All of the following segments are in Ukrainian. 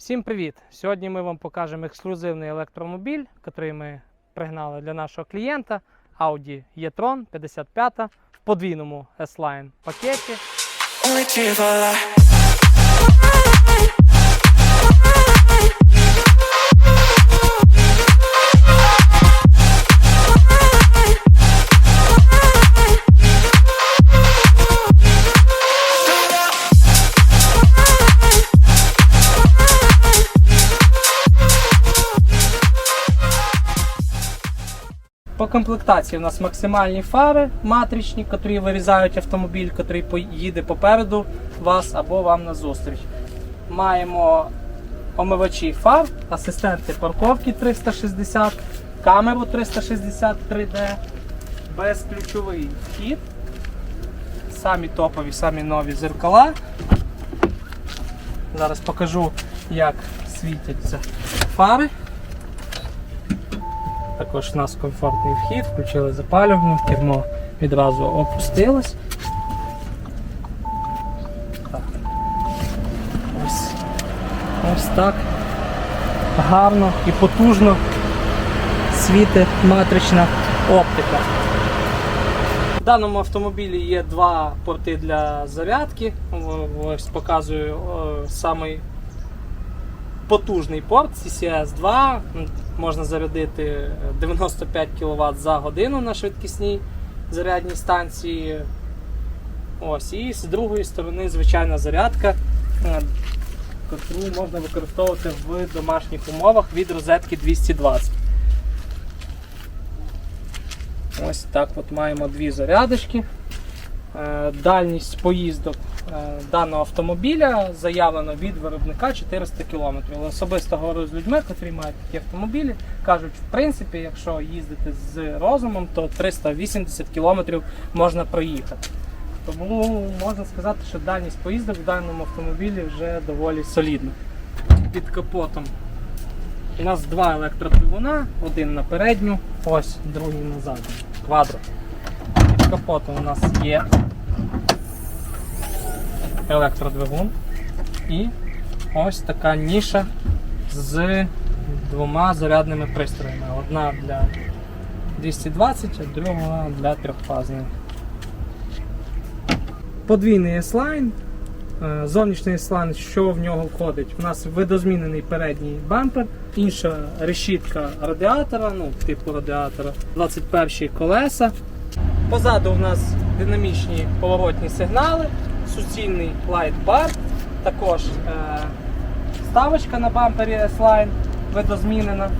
Всім привіт! Сьогодні ми вам покажемо ексклюзивний електромобіль, який ми пригнали для нашого клієнта Audi e-tron 55 в подвійному S-Line пакеті. Комплектації у нас максимальні фари матричні, які вирізають автомобіль, який поїде попереду вас або вам назустріч. Маємо омивачі фар, асистенти парковки 360, камеру 360 3D, безключовий вхід, самі топові, самі нові зеркала. Зараз покажу, як світяться фари. Також у нас комфортний вхід, включили запалювальну, кермо відразу опустилось. Так. Ось, ось так гарно і потужно світить матрична оптика. В даному автомобілі є два порти для зарядки. Ось показую самий потужний порт CCS 2. Можна зарядити 95 кВт за годину на швидкісній зарядній станції. Ось, і з другої сторони звичайна зарядка, е, яку можна використовувати в домашніх умовах від розетки 220. Ось так от маємо дві зарядочки. Е, Дальність поїздок е, даного автомобіля заявлено від виробника 400 км. Особисто говорю з людьми, які мають такі автомобілі, кажуть, в принципі, якщо їздити з розумом, то 380 км можна проїхати. Тому можна сказати, що дальність поїздок в даному автомобілі вже доволі солідна. Під капотом у нас два електродвигуна, один на передню, ось другий на задню. Квадро. Під капотом у нас є електродвигун і ось така ніша з двома зарядними пристроями. Одна для 220, а друга для трьохфазної. Подвійний S-Line. Е, Зовнішній S-Line, що в нього входить? У нас видозмінений передній бампер, інша решітка радіатора, ну, типу радіатора, 21 колеса. Позаду у нас динамічні поворотні сигнали, суцільний лайт-бар, також е, ставочка на бампері S-Line видозмінена.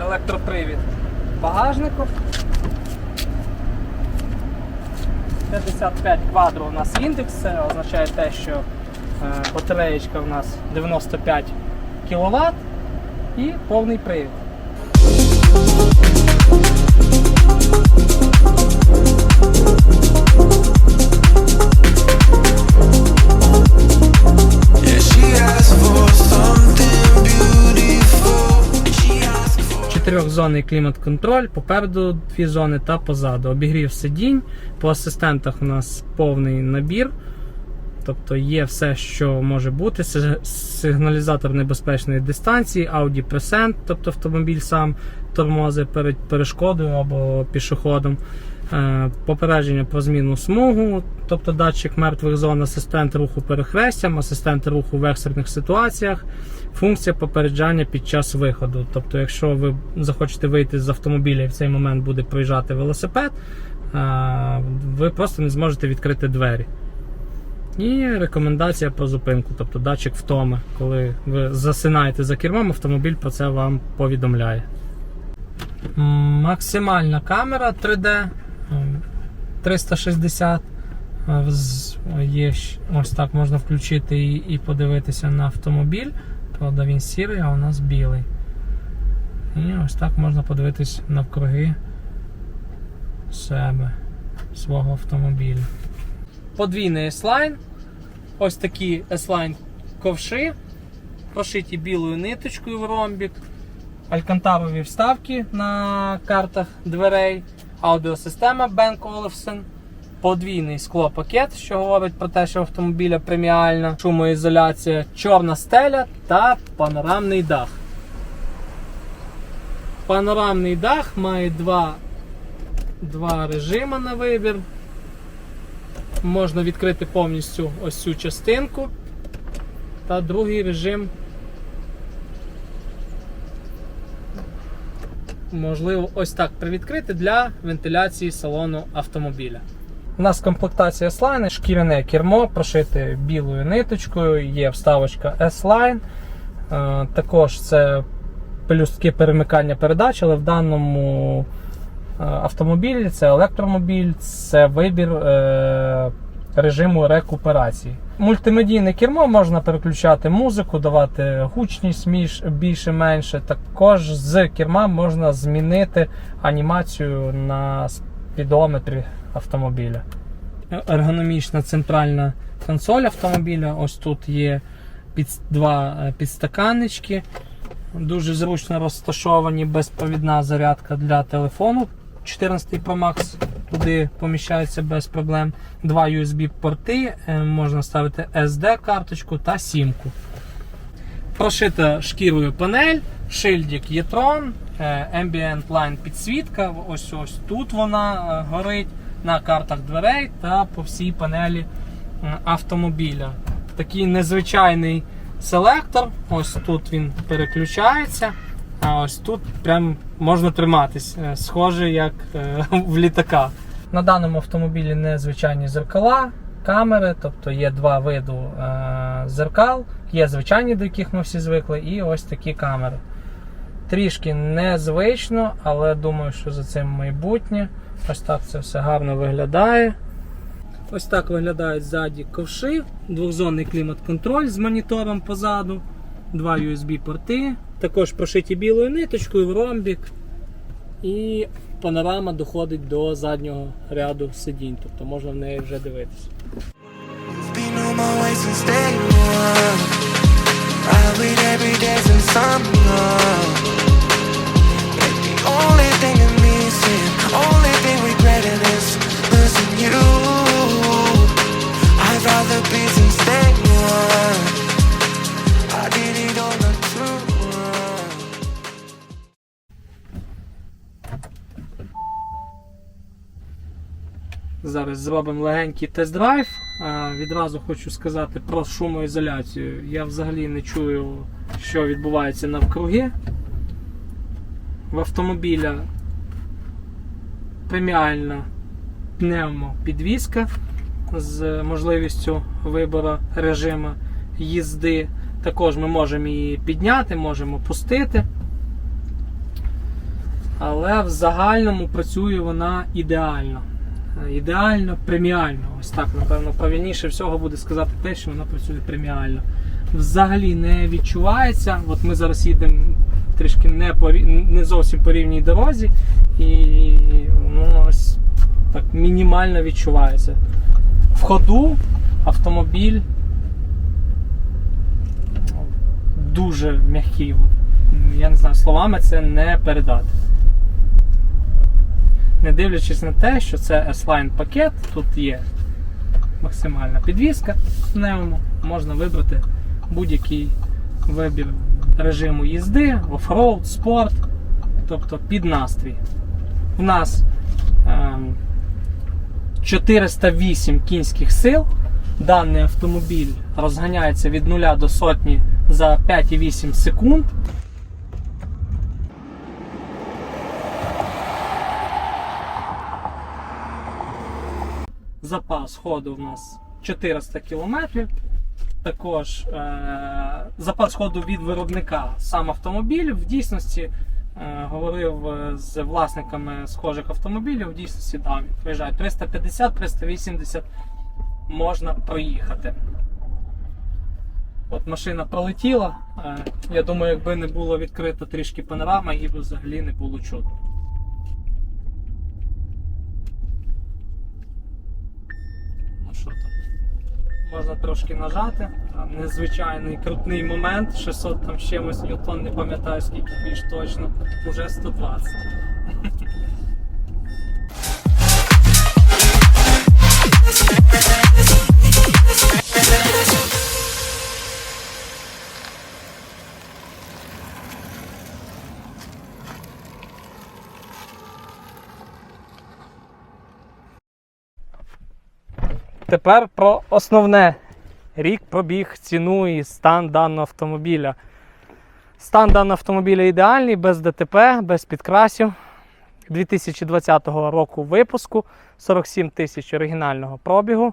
Електропривід багажнику. 55 квадро у нас індекс, це означає те, що е, батареєчка у нас 95 кВт і повний привід. Чотирьохзонний клімат-контроль, попереду дві зони та позаду. Обігрів сидінь. По асистентах у нас повний набір. Тобто є все, що може бути. Сигналізатор небезпечної дистанції, Audi Present, тобто автомобіль сам тормозить перед перешкодою або пішоходом. Е, Попередження про зміну смугу, тобто датчик мертвих зон, асистент руху перехрестям, асистент руху в екстрених ситуаціях, функція попереджання під час виходу. Тобто, якщо ви захочете вийти з автомобіля і в цей момент буде проїжджати велосипед, е, ви просто не зможете відкрити двері. І рекомендація про зупинку, тобто датчик втоми. Коли ви засинаєте за кермом, автомобіль про це вам повідомляє. Максимальна камера 3D м, 360. Е, Є ось так можна включити і, і подивитися на автомобіль. Правда, він сірий, а у нас білий. І ось так можна подивитись навкруги себе, свого автомобіля. Подвійний S-Line. Ось такі S-Line ковши, прошиті білою ниточкою в ромбік, алькантарові вставки на картах дверей, аудіосистема Bang Olufsen, подвійний склопакет, що говорить про те, що автомобіля преміальна шумоізоляція, чорна стеля та панорамний дах. Панорамний дах має два, два режими на вибір. Можна відкрити повністю ось цю частинку. Та другий режим можливо ось так привідкрити для вентиляції салону автомобіля. У нас комплектація S-Line, шкіряне кермо, прошите білою ниточкою, є вставочка S-Line. Е, Також це пелюстки перемикання передач, але в даному е, автомобілі це електромобіль, це вибір е, режиму рекуперації. Мультимедійне кермо можна переключати музику, давати гучність більше-менше. Також з керма можна змінити анімацію на спідометрі автомобіля. Ергономічна центральна консоль автомобіля. Ось тут є під, два е, підстаканнички. Дуже зручно розташовані безпровідна зарядка для телефону 14 Pro Max. Туди поміщається без проблем. Два USB-порти, е, можна ставити SD-карточку та сімку. Прошита шкірою панель, шильдик Єтрон, Ambient Line підсвітка. Ось ось тут вона е, горить на картах дверей та по всій панелі е, автомобіля. Такий незвичайний селектор. Ось тут він переключається. А ось тут прям можна триматись, е, схоже як е, в літака. На даному автомобілі незвичайні зеркала, камери, тобто є два види е, зеркал, є звичайні, до яких ми всі звикли, і ось такі камери. Трішки незвично, але думаю, що за цим майбутнє. Ось так це все гарно виглядає. Ось так виглядають ззаді ковши, двохзонний клімат-контроль з монітором позаду, два USB-порти, також прошиті білою ниточкою в ромбік. І панорама доходить до заднього ряду сидінь, тобто можна в неї вже дивитися. Зараз зробимо легенький тест-драйв. Відразу хочу сказати про шумоізоляцію. Я взагалі не чую, що відбувається навкруги. В автомобіля преміальна пневмопідвізка з можливістю вибору режиму їзди. Також ми можемо її підняти, можемо пустити. Але в загальному працює вона ідеально. Е, Ідеально, преміально. Ось так, напевно, правильніше всього буде сказати те, що вона працює преміально. Взагалі не відчувається. От ми зараз їдемо трішки не, по, не зовсім по рівній дорозі, і воно ось так мінімально відчувається. В ходу автомобіль дуже м'який. Я не знаю, словами це не передати не дивлячись на те, що це S-Line пакет, тут є максимальна підвізка пневмо, можна вибрати будь-який вибір режиму їзди, оффроуд, спорт, тобто під настрій. У нас ем, 408 кінських сил. Даний автомобіль розганяється від 0 до сотні за 5,8 секунд. Запас ходу у нас 400 км. Також е- запас ходу від виробника сам автомобіль. В дійсності е- говорив е, з власниками схожих автомобілів. В дійсності там виїжджають 350-380 можна проїхати. От машина пролетіла. Е, я думаю, якби не було відкрита трішки панорама, її б взагалі не було чутно. Ну що там? Можна трошки нажати. Незвичайний крутний момент. 600 там з чимось ньютон, не пам'ятаю скільки більш точно. Уже 120. Тепер про основне. Рік пробіг, ціну і стан даного автомобіля. Стан даного автомобіля ідеальний, без ДТП, без підкрасів. 2020 року випуску, 47 тисяч оригінального пробігу.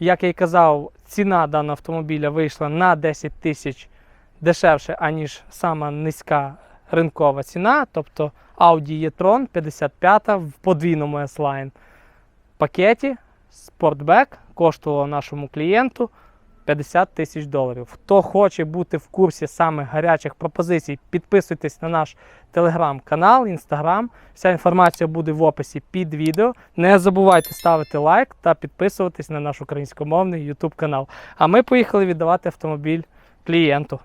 Як я й казав, ціна даного автомобіля вийшла на 10 тисяч дешевше, аніж сама низька ринкова ціна. Тобто Audi e-tron 55 в подвійному S-Line пакеті Спортбек коштувало нашому клієнту 50 тисяч доларів. Хто хоче бути в курсі саме гарячих пропозицій, підписуйтесь на наш телеграм-канал, інстаграм. Вся інформація буде в описі під відео. Не забувайте ставити лайк та підписуватись на наш українськомовний YouTube канал. А ми поїхали віддавати автомобіль клієнту.